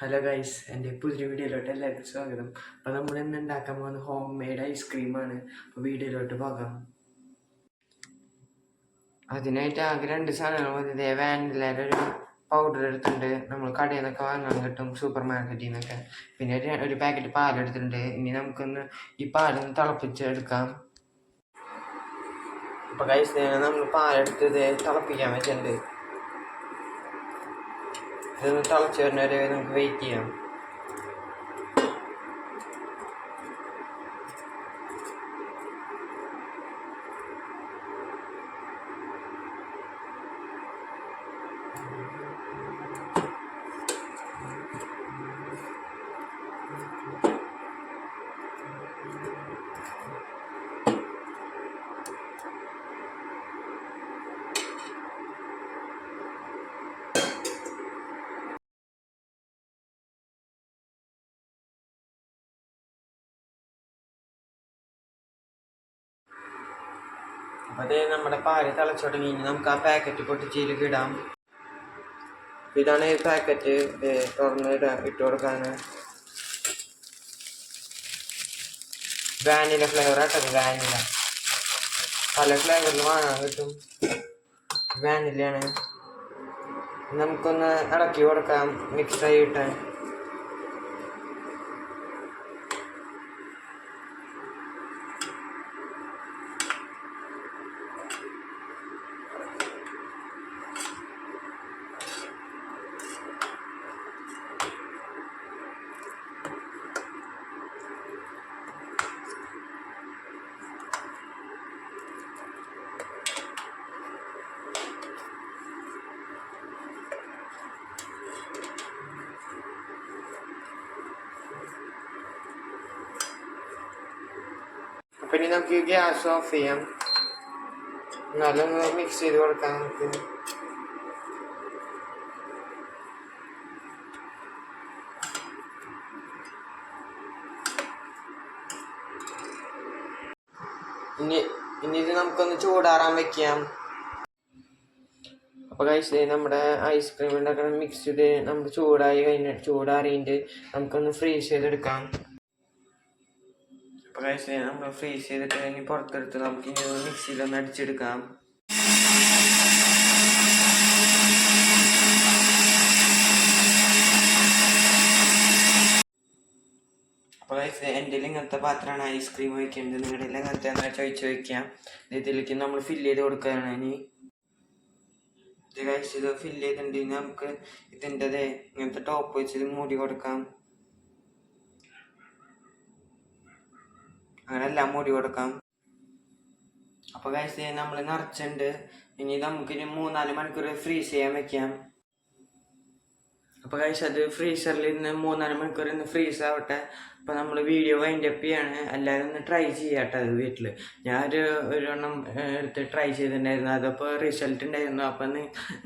Hello guys എന്റെ പുതിയ വീഡിയോയിലോട്ട് എല്ലാവർക്കും സ്വാഗതം. അപ്പോൾ നമ്മൾ ഇന്ന് ഉണ്ടാക്കാൻ പോകുന്ന ഹോം മെയ്ഡ് ഐസ്ക്രീമാണ് അപ്പോൾ വീഡിയോയിലോട്ട് പോകാം. അതിനായിട്ട് ആകെ രണ്ട് സാധനങ്ങൾ മതി. ഇതേ ഒരു പൗഡർ എടുത്തിട്ടുണ്ട്. നമ്മൾ കടയിൽ നിന്നൊക്കെ വാങ്ങാൻ കിട്ടും സൂപ്പർ മാർക്കറ്റിൽ നിന്നൊക്കെ. പിന്നെ ഒരു പാക്കറ്റ് പാൽ എടുത്തിട്ടുണ്ട്. ഇനി നമുക്കൊന്ന് ഈ പാലൊന്ന് തിളപ്പിച്ച് എടുക്കാം. അപ്പോൾ ഗൈസ് നമ്മൾ പാലെടുത്ത് തിളപ്പിക്കാൻ വെച്ചിട്ടുണ്ട്. ഇതൊന്ന് തിളച്ച് വരുന്നവരെ നമുക്ക് വെയിറ്റ് ചെയ്യാം അപ്പോൾ അതേ നമ്മുടെ പാൽ തിളച്ചു തുടങ്ങി. നമുക്ക് ആ പാക്കറ്റ് പൊട്ടിച്ചതിലേക്ക് ഇടാം. ഇതാണ് ഈ പാക്കറ്റ് തുറന്ന് ഇടാൻ ഇട്ട് കൊടുക്കാൻ വാനില ഫ്ലേവർ ആട്ടത് വാനില പല ഫ്ലേവറിൽ വാങ്ങാൻ കിട്ടും. വാനിലയാണ് നമുക്കൊന്ന് ഇളക്കി കൊടുക്കാം മിക്സ് ആയി ഇനി നമുക്ക് ഗ്യാസ് ഓഫ് ചെയ്യാം എന്നാലും മിക്സ് ചെയ്ത് കൊടുക്കാം നമുക്ക് ഇനി ഇനി ഇത് നമുക്കൊന്ന് ചൂടാറാൻ വെക്കാം അപ്പോൾ കഴിച്ച് നമ്മുടെ ഐസ്ക്രീം ഉണ്ടാക്കണം മിക്സ് ചെയ്ത് നമുക്ക് ചൂടായി കഴിഞ്ഞ ചൂടാറിയിട്ട് നമുക്കൊന്ന് ഫ്രീസ് ചെയ്തെടുക്കാം കഴിച്ച് നമ്മൾ ഫ്രീസ് ചെയ്തിട്ട് ഇനി പുറത്തെടുത്ത് നമുക്ക് ഇനി മിക്സിയിലൊന്ന് അടിച്ചെടുക്കാം. അപ്പോൾ എന്റെ ഇങ്ങനത്തെ പാത്രമാണ് ഐസ്ക്രീം വയ്ക്കേണ്ടത്. നിങ്ങളുടെ ഇങ്ങനത്തെ എന്താ ചോദിച്ചു വയ്ക്കാം. ഇതിലേക്ക് നമ്മൾ ഫില്ല് ചെയ്ത് കൊടുക്കുകയാണ് ഇനി. ഇത് കഴിച്ചത് ഫില്ല് ചെയ്തിട്ടുണ്ടെങ്കിൽ നമുക്ക് ഇതിന്റെ ഇങ്ങനത്തെ ടോപ്പ് വെച്ച് മൂടി കൊടുക്കാം. അങ്ങനെ എല്ലാം മൂടി കൊടുക്കാം. അപ്പോൾ കഴിച്ച് നമ്മൾ നിറച്ചുണ്ട് ഇനി നമുക്ക് ഇനി മൂന്നാൽ മണിക്കൂർ ഫ്രീസ് ചെയ്യാൻ വെക്കാം. അപ്പോൾ കഴിച്ച് അത് ഫ്രീസറിൽ ഇന്ന് മൂന്നാൽ മണിക്കൂർ ഇന്ന് ഫ്രീസ് ആവട്ടെ. അപ്പോൾ നമ്മൾ വീഡിയോ വൈൻഡ് അപ്പ് ചെയ്യാണ്. എല്ലാവരും ഒന്ന് ട്രൈ ചെയ്യാട്ടോ അത് വീട്ടിൽ ഞാനൊരു ഒരു എണ്ണം ഏഹ്, എടുത്ത് ട്രൈ ചെയ്തിട്ടുണ്ടായിരുന്നു. അതപ്പോൾ റിസൾട്ട് ഉണ്ടായിരുന്നു. അപ്പം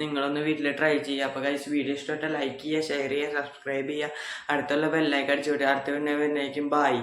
നിങ്ങളൊന്ന് വീട്ടിൽ ട്രൈ ചെയ്യുക. അപ്പോൾ കഴിച്ച് വീഡിയോ ഇഷ്ടപ്പെട്ട ലൈക്ക് ചെയ്യുക ഷെയർ ചെയ്യുക സബ്സ്ക്രൈബ് ചെയ്യുക. അടുത്തുള്ള ബെല്ലൈക്ക് അടിച്ചു വിടുക. അടുത്ത പിന്നെ വരുന്നേക്കും ബായ്